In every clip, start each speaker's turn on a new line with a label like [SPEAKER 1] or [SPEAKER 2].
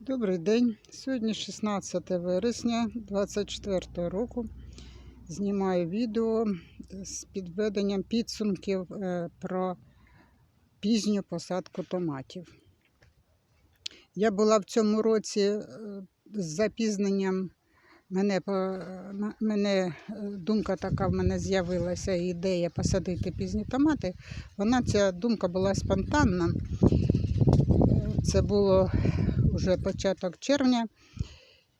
[SPEAKER 1] Добрий день. Сьогодні 16 вересня 2024 року. Знімаю відео з підведенням підсумків е, про пізню посадку томатів. Я була в цьому році е, з запізненням. Мене, мене е, думка така в мене з'явилася ідея посадити пізні томати. Вона ця думка була спонтанна. Це було вже початок червня,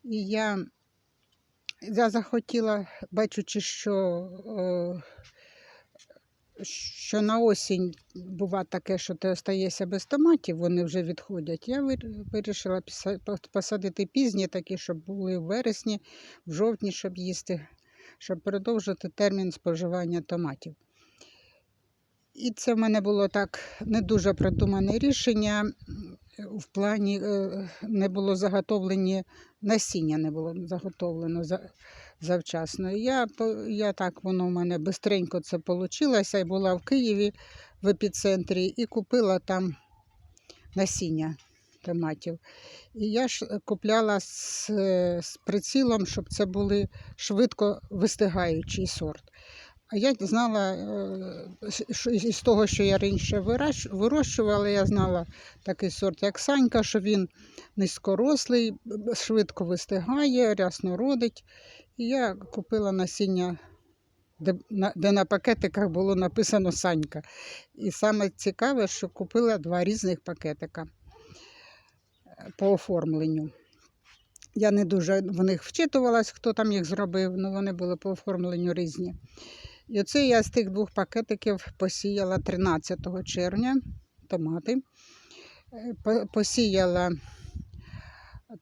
[SPEAKER 1] і я, я захотіла, бачучи, що, е, що на осінь буває таке, що ти остаєшся без томатів, вони вже відходять. Я вирішила посадити пізні такі, щоб були в вересні, в жовтні, щоб їсти, щоб продовжити термін споживання томатів. І це в мене було так не дуже продумане рішення. В плані е, не було заготовлені насіння, не було заготовлено за- завчасно. Я, я так воно в мене бистренько це вийшло. Я була в Києві в епіцентрі і купила там насіння томатів. І я ж купляла з, з прицілом, щоб це були швидко вистигаючий сорт. А я знала, е, із того, що я раніше вирощувала, я знала такий сорт, як Санька, що він низькорослий, швидко вистигає, рясно родить. І я купила насіння, де на, де на пакетиках було написано Санька. І саме цікаве, що купила два різних пакетика е, по оформленню. Я не дуже в них вчитувалась, хто там їх зробив, але вони були по оформленню різні. І оце я з тих двох пакетиків посіяла 13 червня томати. Е, Посіяла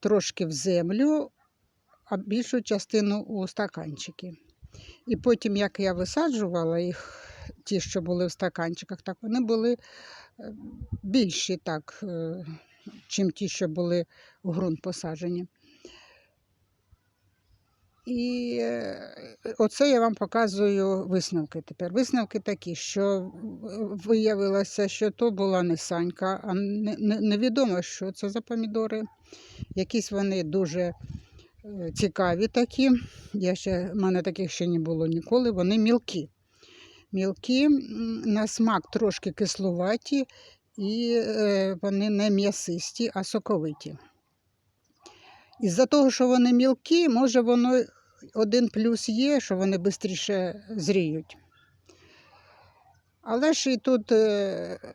[SPEAKER 1] трошки в землю, а більшу частину у стаканчики. І потім, як я висаджувала їх, ті, що були в стаканчиках, так вони були е, більші, так, е, чим ті, що були у ґрунт посаджені. І е, оце я вам показую висновки тепер. Висновки такі, що виявилося, що то була не санька, а не- не- невідомо, що це за помідори. Якісь вони дуже е, цікаві такі. Я ще, в мене таких ще не було ніколи. Вони мілкі. Мілкі, на смак трошки кислуваті, і е, вони не м'ясисті, а соковиті. Із-за того, що вони мілкі, може воно один плюс є, що вони швидше зріють. Але ж і тут е,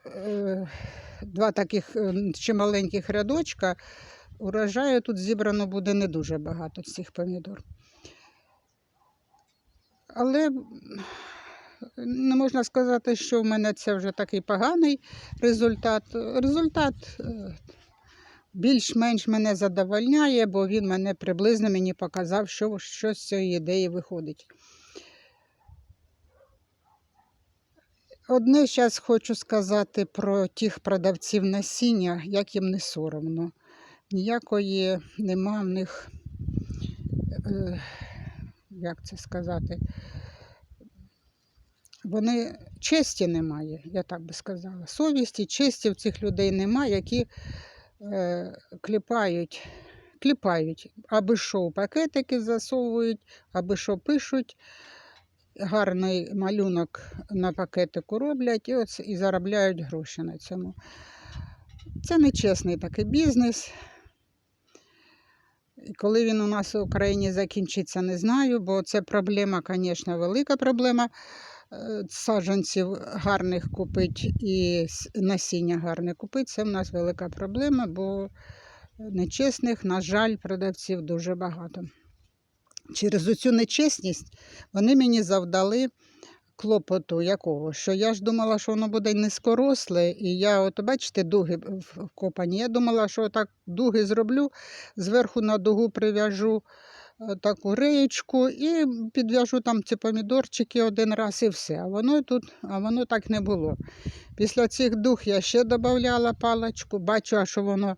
[SPEAKER 1] е, два таких е, чималеньких рядочка, урожаю тут зібрано буде не дуже багато цих помідор. Але не можна сказати, що в мене це вже такий поганий результат. Результат е, більш-менш мене задовольняє, бо він мене приблизно мені показав, що, що з цієї ідеї виходить. Одне зараз хочу сказати про тих продавців насіння, як їм не соромно. Ніякої нема в них, е, як це сказати, вони честі немає, я так би сказала. Совісті, честі в цих людей немає, які кліпають, кліпають, аби що пакетики засовують, аби що пишуть. Гарний малюнок на пакетику роблять і, оце, і заробляють гроші на цьому. Це нечесний такий бізнес. І коли він у нас в Україні закінчиться, не знаю, бо це проблема, звісно, велика проблема. Саджанців гарних купить і насіння гарне купить. Це в нас велика проблема, бо нечесних, на жаль, продавців дуже багато. Через оцю нечесність вони мені завдали клопоту якого, що я ж думала, що воно буде низькоросле, і я, от бачите, дуги вкопані. Я думала, що так дуги зроблю, зверху на дугу прив'яжу таку реєчку і підв'яжу там ці помідорчики один раз і все. А воно тут, а воно так не було. Після цих дуг я ще додавала паличку, бачу, що воно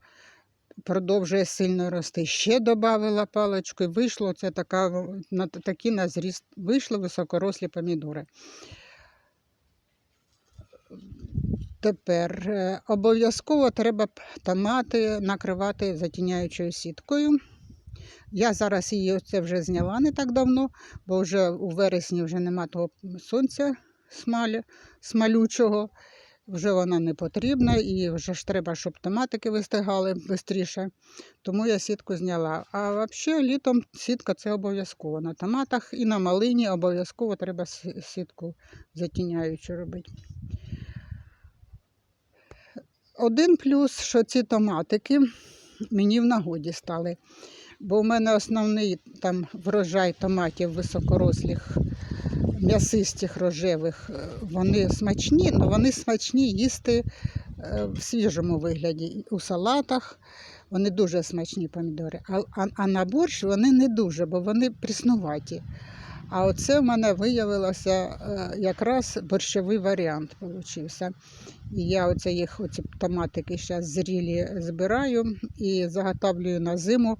[SPEAKER 1] продовжує сильно рости. Ще додавала паличку і вийшло це така, на такі на зріст, вийшли високорослі помідори. Тепер е, обов'язково треба томати накривати затіняючою сіткою. Я зараз її оце вже зняла не так давно, бо вже у вересні вже нема того сонця смаля, смалючого, вже вона не потрібна і вже ж треба, щоб томатики вистигали швидше. Тому я сітку зняла. А взагалі літом сітка це обов'язково. На томатах і на малині обов'язково треба сітку затіняючу робити. Один плюс, що ці томатики мені в нагоді стали. Бо в мене основний там врожай томатів високорослих, м'ясистих рожевих, е, вони смачні, але вони смачні їсти е, в свіжому вигляді. У салатах вони дуже смачні помідори. А, а, а на борщ вони не дуже, бо вони пріснуваті. А оце в мене виявилося е, якраз борщовий варіант получився. І я оце їх, оці томатики зараз зрілі збираю і заготовлюю на зиму.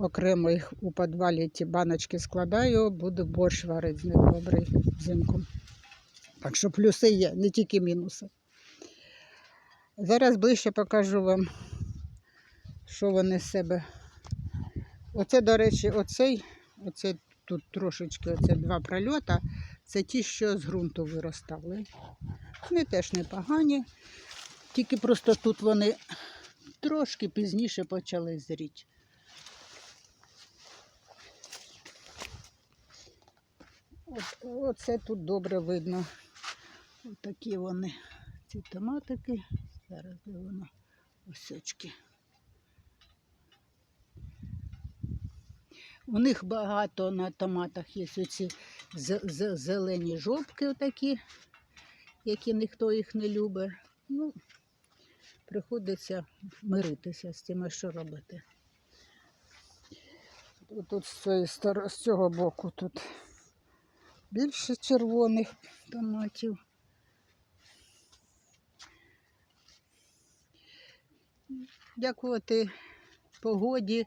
[SPEAKER 1] Окремо їх у підвалі ті баночки складаю, буду борщ варити з них добрий взимку. Так що плюси є, не тільки мінуси. Зараз ближче покажу вам, що вони з себе. Оце, до речі, оцей, оце тут трошечки оце два прольота, це ті, що з ґрунту виростали. Вони теж непогані, тільки просто тут вони трошки пізніше почали зріти. Оце тут добре видно. Ось такі вони, ці томатики. Зараз де воно осьочки. У них багато на томатах є оці зелені жовтки отакі, які ніхто їх не любить. Ну, приходиться миритися з тим, що робити. Тут з цього боку тут більше червоних томатів. Дякувати погоді.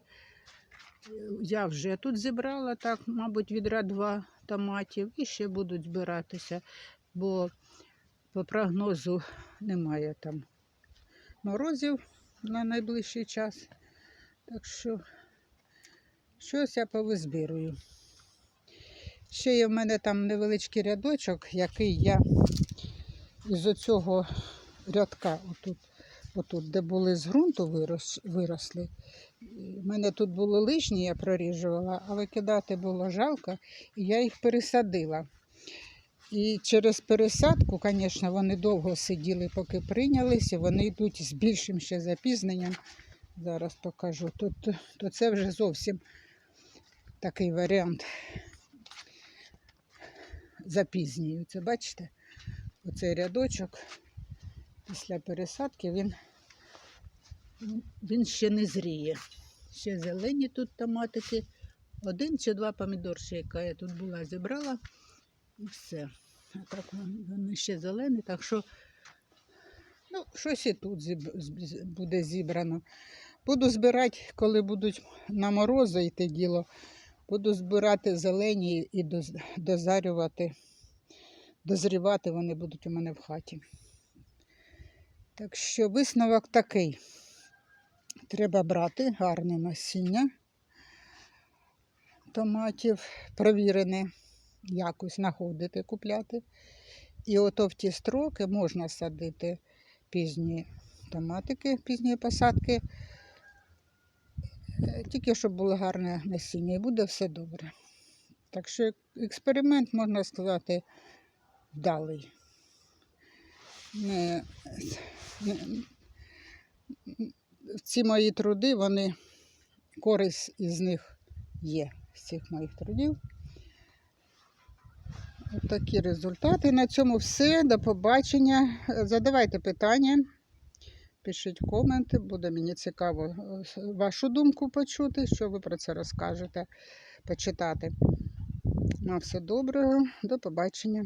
[SPEAKER 1] Я вже тут зібрала так, мабуть, відра два томатів і ще будуть збиратися, бо по прогнозу немає там морозів на найближчий час. Так що щось я повизбирую. Ще є в мене там невеличкий рядочок, який я із оцього рядка, отут, отут, де були з ґрунту вирос, виросли. У мене тут були лишні, я проріжувала, а викидати було жалко, і я їх пересадила. І через пересадку, звісно, вони довго сиділи, поки прийнялися, вони йдуть з більшим ще запізненням. Зараз покажу. Тут, то це вже зовсім такий варіант запізнюються. Бачите? Оцей рядочок після пересадки він, він ще не зріє. Ще зелені тут томатики. Один чи два помідорчика я тут була, зібрала і все. А так вони ще зелені, так що ну, щось і тут зіб- буде зібрано. Буду збирати, коли будуть на морози йти діло. Буду збирати зелені і дозарювати, дозрівати вони будуть у мене в хаті. Так що висновок такий. Треба брати гарне насіння томатів, провірене, якось знаходити, купляти. І ото в ті строки можна садити пізні томатики, пізні посадки. Е, Тільки щоб було гарне насіння, і буде все добре. Так що експеримент, можна сказати, вдалий. Не, не, ці мої труди, вони, користь із них є, з цих моїх трудів. Ось такі результати. На цьому все. До побачення. Задавайте питання, пишіть коменти, буде мені цікаво е, вашу думку почути, що ви про це розкажете, почитати. На все доброго, до побачення.